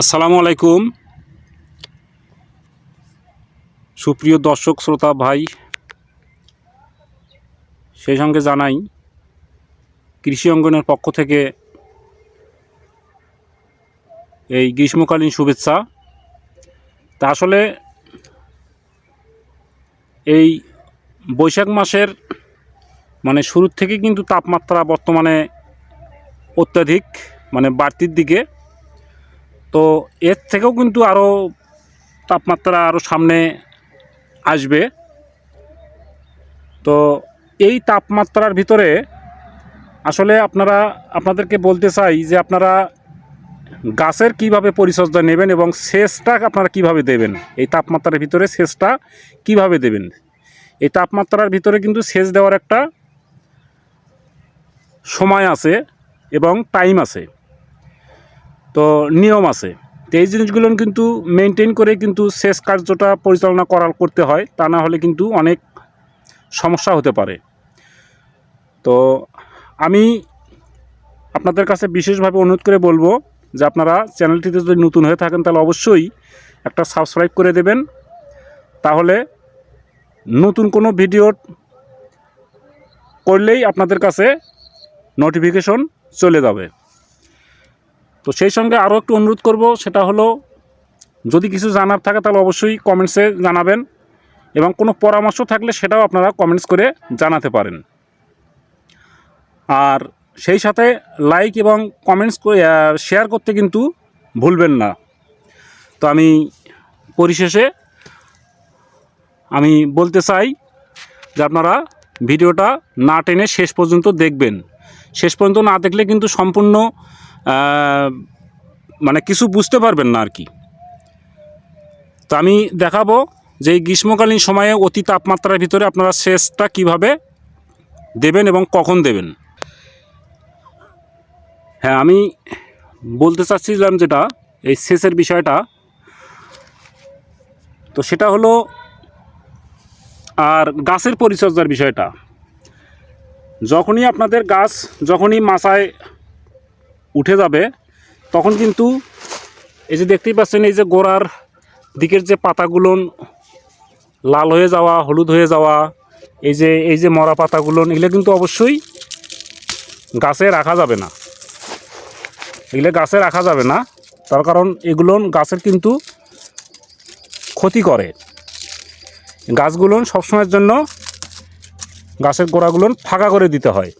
আসসালামু আলাইকুম। সুপ্রিয় দর্শক, শ্রোতা, ভাই, সেই সঙ্গে জানাই, কৃষি অঙ্গনের পক্ষ থেকে এই গ্রীষ্মকালীন শুভেচ্ছা। তা আসলে এই বৈশাখ মাসের মানে শুরুর থেকে কিন্তু তাপমাত্রা বর্তমানে অত্যাধিক মানে বাড়তির দিকে তো এর থেকেও কিন্তু আরও তাপমাত্রা আরও সামনে আসবে। তো এই তাপমাত্রার ভিতরে আসলে আপনারা, আপনাদেরকে বলতে চাই যে আপনারা গাছের কীভাবে পরিচর্যা নেবেন এবং সেচটা আপনারা কীভাবে দেবেন? এই তাপমাত্রার ভিতরে সেচটা কীভাবে দেবেন? এই তাপমাত্রার ভিতরে কিন্তু সেচ দেওয়ার একটা সময় আছে এবং টাইম আছে। তো নিয়ম আছে। তো এই জিনিসগুলো কিন্তু মেনটেন করে কিন্তু শেষ কার্যটা পরিচালনা করার করতে হয়, তা না হলে কিন্তু অনেক সমস্যা হতে পারে। তো আমি আপনাদের কাছে বিশেষভাবে অনুরোধ করে বলব যে আপনারা চ্যানেলটিতে যদি নতুন হয়ে থাকেন তাহলে অবশ্যই একটা সাবস্ক্রাইব করে দেবেন। তাহলে নতুন কোনো ভিডিও করলেই আপনাদের কাছে নোটিফিকেশন চলে যাবে। তো সেই সঙ্গে আরও একটু অনুরোধ করব, সেটা হলো, যদি কিছু জানার থাকে তাহলে অবশ্যই কমেন্টসে জানাবেন এবং কোনো পরামর্শ থাকলে সেটাও আপনারা কমেন্টস করে জানাতে পারেন। আর সেই সাথে লাইক এবং কমেন্টস শেয়ার করতে কিন্তু ভুলবেন না। তো আমি পরিশেষে আমি বলতে চাই যে আপনারা ভিডিওটা না টেনে শেষ পর্যন্ত দেখবেন। শেষ পর্যন্ত না দেখলে কিন্তু সম্পূর্ণ মানে কিছু বুঝতে পারবেন না আর কি। তো আমি দেখাবো যে এই গ্রীষ্মকালীন সময়ে অতি তাপমাত্রার ভিতরে আপনারা সেচটা কীভাবে দেবেন এবং কখন দেবেন। হ্যাঁ আমি বলতে চাচ্ছিলাম যেটা, এই সেচের বিষয়টা। তো সেটা হলো, আর গাছের পরিচর্যার বিষয়টা। যখনই আপনাদের গাছ যখনই মাথায় উঠে যাবে, তখন কিন্তু এই যে দেখতেই পাচ্ছেন, এই যে গোড়ার দিকের যে পাতাগুলো লাল হয়ে যাওয়া, হলুদ হয়ে যাওয়া, এই যে এই যে মরা পাতাগুলো, এগুলো কিন্তু অবশ্যই গাছে রাখা যাবে না। এগুলো গাছে রাখা যাবে না, তার কারণ এগুলো গাছের কিন্তু ক্ষতি করে। গাছগুলো সবসময়ের জন্য গাছের গোড়াগুলো ফাঁকা করে দিতে হয়।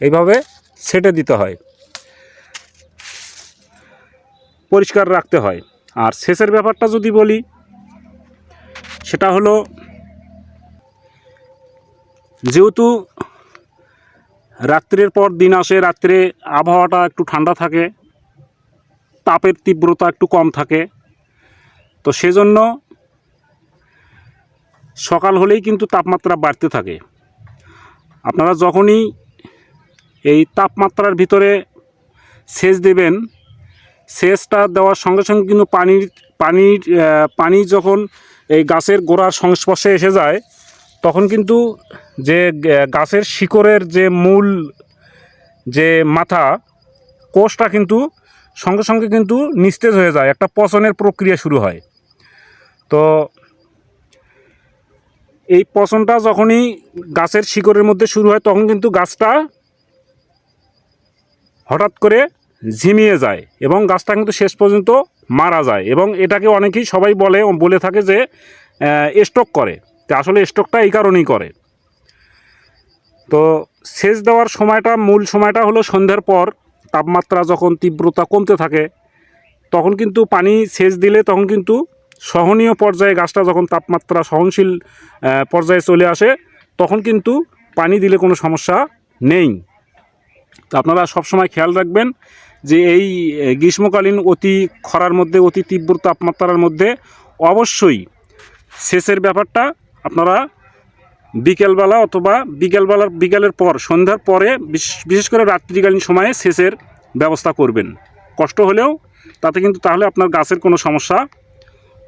এইভাবে সেটে দিতে হয়। পরিষ্কার রাখতে হয়। আর সেচের ব্যাপারটা যদি বলি, সেটা হলো, যেহেতু রাত্রের পর দিন আসে, রাত্রে আবহাওয়াটা একটু ঠান্ডা থাকে, তাপের তীব্রতা একটু কম থাকে, তো সেজন্য সকাল হলেই কিন্তু তাপমাত্রা বাড়তে থাকে। আপনারা যখনই এই তাপমাত্রার ভিতরে সেচ দেবেন। সেচটা দেওয়ার সঙ্গে সঙ্গে কিন্তু পানির পানির পানি যখন এই গাছের গোড়ার সংস্পর্শে এসে যায়, তখন কিন্তু যে গাছের শিকড়ের যে মূল যে মাথা, কোষটা কিন্তু সঙ্গে সঙ্গে কিন্তু নিস্তেজ হয়ে যায়, একটা পচনের প্রক্রিয়া শুরু হয়। তো এই পচনটা যখনই গাছের শিকড়ের মধ্যে শুরু হয়, তখন কিন্তু গাছটা হঠাৎ করে ঝিমিয়ে যায় এবং গাছটা কিন্তু শেষ পর্যন্ত মারা যায় এবং এটাকে অনেকেই সবাই বলে বলে থাকে যে স্টক করে। তো আসলে স্টকটা এই কারণেই করে। তো সেচ দেওয়ার সময়টা, মূল সময়টা হলো সন্ধ্যার পর। তাপমাত্রা যখন তীব্রতা কমতে থাকে, তখন কিন্তু পানি সেচ দিলে তখন কিন্তু সহনীয় পর্যায়ে গাছটা যখন তাপমাত্রা সহনশীল পর্যায়ে চলে আসে, তখন কিন্তু পানি দিলে কোনো সমস্যা নেই। তো আপনারা সবসময় খেয়াল রাখবেন যে এই গ্রীষ্মকালীন অতি খরার মধ্যে, অতি তীব্র তাপমাত্রার মধ্যে অবশ্যই সেচের ব্যাপারটা আপনারা বিকেলবেলা অথবা বিকেলবেলার বিকেলের পর, সন্ধ্যার পরে, বিশ- বিশেষ করে রাত্রিকালীন সময়ে সেচের ব্যবস্থা করবেন। কষ্ট হলেও তাতে কিন্তু তাহলে আপনার গাছের কোনো সমস্যা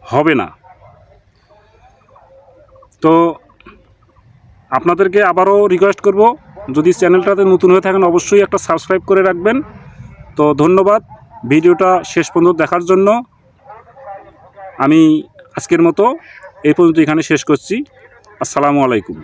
হবে না। তো আপনাদেরকে আবারও রিকোয়েস্ট করব যদি চ্যানেলটাতে নতুন হয়ে থাকেন, অবশ্যই একটা সাবস্ক্রাইব করে রাখবেন। তো ধন্যবাদ, ভিডিওটা শেষ পর্যন্ত দেখার জন্য। আমি আজকের মতো এই পর্যন্ত এখানে শেষ করছি। আসসালামু আলাইকুম।